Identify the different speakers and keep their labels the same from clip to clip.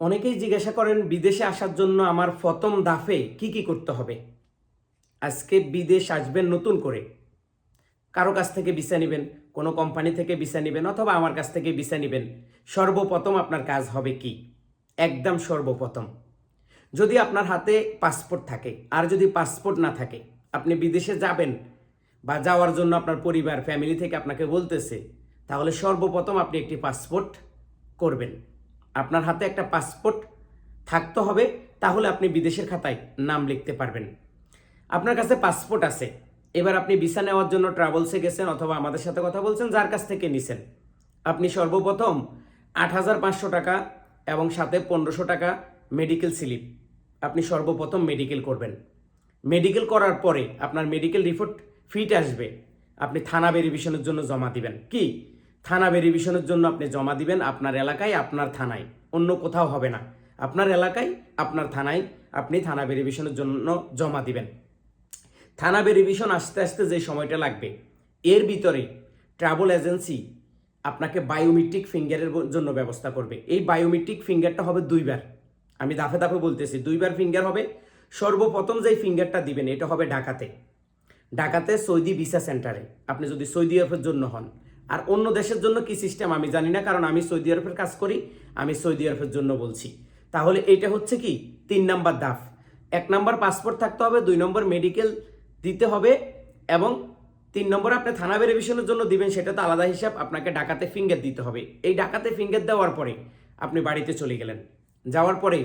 Speaker 1: অনেকেই জিজ্ঞাসা করেন, বিদেশে আসার জন্য আমার প্রথম দাফে কি কি করতে হবে? আজকে বিদেশ আসবেন নতুন করে। কারও কাছ থেকে ভিসা নেবেন, কোনো কোম্পানি থেকে ভিসা নেবেন, অথবা আমার কাছ থেকে ভিসা নেবেন। সর্বপ্রথম আপনার কাজ হবে কি? একদম সর্বপ্রথম। যদি আপনার হাতে পাসপোর্ট থাকে, আর যদি পাসপোর্ট না থাকে, আপনি বিদেশে যাবেন বা যাওয়ার জন্য আপনার পরিবার ফ্যামিলি থেকে আপনাকে বলতেছে, তাহলে সর্বপ্রথম আপনি একটি পাসপোর্ট করবেন। আপনার হাতে একটা পাসপোর্ট থাকতে হবে, তাহলে আপনি বিদেশের খাতায় নাম লিখতে পারবেন। আপনার কাছে পাসপোর্ট আছে। এবার আপনি ভিসা নেওয়ার জন্য ট্রাভেলসে গেছেন অথবা আমাদের সাথে কথা বলছেন, যার কাছ থেকে নিছেন। আপনি সর্বপ্রথম আট হাজার পাঁচশো টাকা এবং সাথে পনেরোশো টাকা মেডিকেল স্লিপ। আপনি সর্বপ্রথম মেডিকেল করবেন। মেডিকেল করার পরে আপনার মেডিকেল রিপোর্ট ফিট আসবে। আপনি থানা ভেরিফিকেশনের জন্য জমা দিবেন। কি? থানা ভেরিফিকেশনের জন্য আপনি জমা দিবেন আপনার এলাকায়, আপনার থানায়। অন্য কোথাও হবে না। আপনার এলাকায়, আপনার থানায় আপনি থানা ভেরিফিকেশনের জন্য জমা দিবেন। থানা ভেরিফিকেশন আসতে আসতে যে সময়টা লাগবে, এর ভিতরে ট্রাভেল এজেন্সি আপনাকে বায়োমেট্রিক ফিঙ্গারের জন্য ব্যবস্থা করবে। এই বায়োমেট্রিক ফিঙ্গারটা হবে দুইবার। আমি দাফে দাফে বলতেছি, দুইবার ফিঙ্গার হবে। সর্বপ্রথম যেই ফিঙ্গারটা দিবেন, এটা হবে ঢাকাতে। ঢাকাতে সৌদি ভিসা সেন্টারে। আপনি যদি সৌদি আরবের জন্য হন আর অন্য দেশের জন্য কি সিস্টেম আমি জানি না, কারণ আমি সৌদি আরবের কাজ করি, আমি সৌদি আরবের জন্য বলছি। তাহলে এটা হচ্ছে কি? তিন নাম্বার দাফ। এক নাম্বার পাসপোর্ট থাকতে হবে, দুই নম্বর মেডিকেল দিতে হবে, এবং তিন নম্বর আপনি থানা ভেরিফিকেশনের জন্য দিবেন, সেটা তো আলাদা হিসাব, আপনাকে ডাকাতে ফিঙ্গার দিতে হবে। এই ডাকাতে ফিঙ্গার দেওয়ার পরে আপনি বাড়িতে চলে গেলেন। যাওয়ার পরে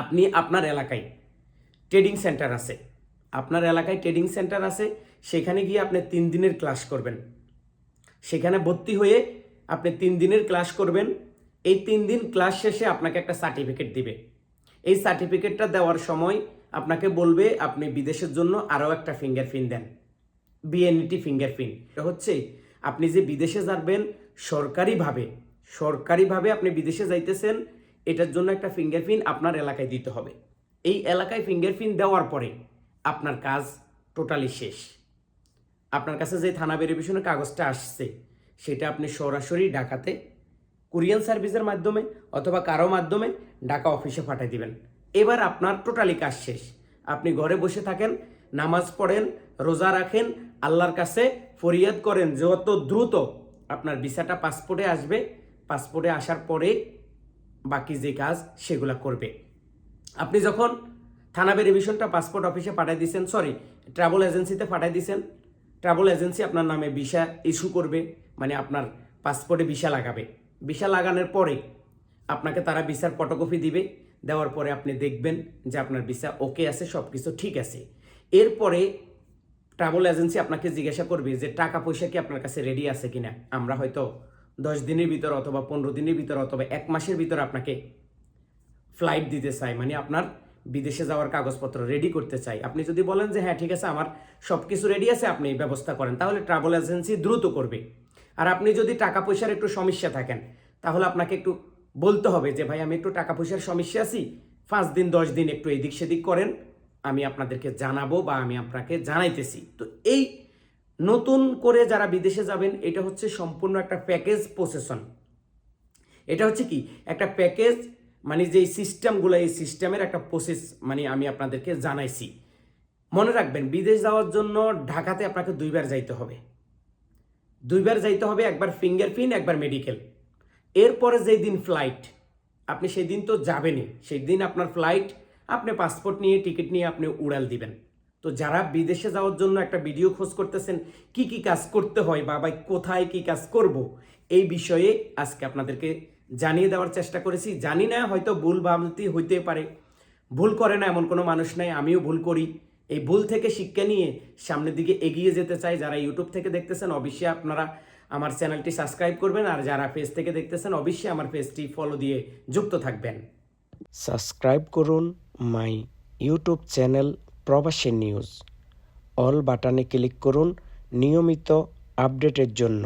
Speaker 1: আপনি আপনার এলাকায় ট্রেডিং সেন্টার আছে। আপনার এলাকায় ট্রেডিং সেন্টার আছে, সেখানে গিয়ে আপনি তিন দিনের ক্লাস করবেন। সেখানে ভর্তি হয়ে আপনি তিন দিনের ক্লাস করবেন। এই তিন দিন ক্লাস শেষে আপনাকে একটা সার্টিফিকেট দিবে। এই সার্টিফিকেটটা দেওয়ার সময় আপনাকে বলবে, আপনি বিদেশের জন্য আরও একটা ফিঙ্গারপ্রিন্ট দেন। বিএনটি ফিঙ্গারপ্রিন্ট এটা হচ্ছে, আপনি যে বিদেশে যাবেন, সরকারিভাবে সরকারিভাবে আপনি বিদেশে যাইতেছেন, এটার জন্য একটা ফিঙ্গারপ্রিন্ট আপনার এলাকায় দিতে হবে। এই এলাকায় ফিঙ্গারপ্রিন্ট দেওয়ার পরে আপনার কাজ টোটালি শেষ। আপনার কাছে যে থানা ভেরিফিকেশনের কাগজটা আসছে, সেটা আপনি সরাসরি ঢাকাতে কুরিয়ান সার্ভিসের মাধ্যমে অথবা কারও মাধ্যমে ঢাকা অফিসে পাঠিয়ে দিবেন। এবার আপনার টোটালি কাজ শেষ। আপনি ঘরে বসে থাকেন, নামাজ পড়েন, রোজা রাখেন, আল্লাহর কাছে ফরিয়াদ করেন যত দ্রুত আপনার ভিসাটা পাসপোর্টে আসবে পাসপোর্টে আসার পরে বাকি যে কাজ, সেগুলা করবে। আপনি যখন থানা ভেরিফিকেশনটা পাসপোর্ট অফিসে পাঠিয়ে দিয়েছেন সরি ট্রাভেল এজেন্সিতে পাঠিয়ে দিয়েছেন ট্রাভেল এজেন্সি আপনার নামে ভিসা ইস্যু করবে মানে আপনার পাসপোর্টে ভিসা লাগাবে। ভিসা লাগানোর পরে আপনাকে তারা ভিসার ফটোকপি দিবে, দেওয়ার পরে আপনি দেখবেন যে আপনার ভিসা ওকে আছে সব কিছু ঠিক আছে। এরপরে ট্রাভেল এজেন্সি আপনাকে জিজ্ঞাসা করবে যে টাকা পয়সা কি আপনার কাছে রেডি আছে কিনা? আমরা হয়তো দশ দিনের ভিতর অথবা পনেরো দিনের ভিতর অথবা এক মাসের ভিতর আপনাকে ফ্লাইট দিতে চাই মানে আপনার বিদেশে যাওয়ার কাগজপত্র রেডি করতে চাই। আপনি যদি বলেন যে হ্যাঁ ঠিক আছে, আমার সব কিছু রেডি আছে, আপনি ব্যবস্থা করেন, তাহলে ট্রাভেল এজেন্সি দ্রুত করবে। আর আপনি যদি টাকা পয়সার একটু সমস্যা থাকেন, তাহলে আপনাকে একটু বলতে হবে যে, ভাই, আমি একটু টাকা পয়সার সমস্যা আছি, পাঁচ দিন, দশ দিন একটু এদিক সেদিক করেন, আমি আপনাদেরকে জানাব বা আমি আপনাকে জানাইতেছি। তো এই নতুন করে যারা বিদেশে যাবেন, এটা হচ্ছে সম্পূর্ণ একটা প্যাকেজ প্রসেশন এটা হচ্ছে কি? একটা প্যাকেজ মানে যে সিস্টেমগুলো এই সিস্টেমের একটা প্রসেস মানে আমি আপনাদেরকে জানাইছি। মনে রাখবেন, বিদেশ যাওয়ার জন্য ঢাকাতে আপনাকে দুইবার যাইতে হবে। দুইবার যাইতে হবে, একবার ফিঙ্গারপ্রিন্ট একবার মেডিকেল এরপরে যেই দিন ফ্লাইট আপনি সেই দিন তো যাবেনই। সেই দিন আপনার ফ্লাইট আপনি পাসপোর্ট নিয়ে টিকিট নিয়ে আপনি উড়াল দিবেন। তো যারা বিদেশে যাওয়ার জন্য একটা ভিডিও খোঁজ করতেছেন, কি কি কাজ করতে হয়, বা কোথায় কি কাজ করব, এই বিষয়ে আজকে আপনাদেরকে জানিয়ে দেওয়ার চেষ্টা করেছি। জানি না, হয়তো ভুল ভাবতি হইতে পারে। ভুল করে না এমন কোনো মানুষ নাই, আমিও ভুল করি। এই ভুল থেকে শিক্ষা নিয়ে সামনের দিকে এগিয়ে যেতে চাই। যারা ইউটিউব থেকে দেখতেছেন, অবশ্যই আপনারা আমার চ্যানেলটি সাবস্ক্রাইব করবেন। আর যারা পেজ থেকে দেখতেছেন, অবশ্যই আমার পেজটি ফলো দিয়ে যুক্ত থাকবেন।
Speaker 2: সাবস্ক্রাইব করুন my YouTube channel Probashi news. All বাটনে ক্লিক করুন নিয়মিত আপডেটের জন্য।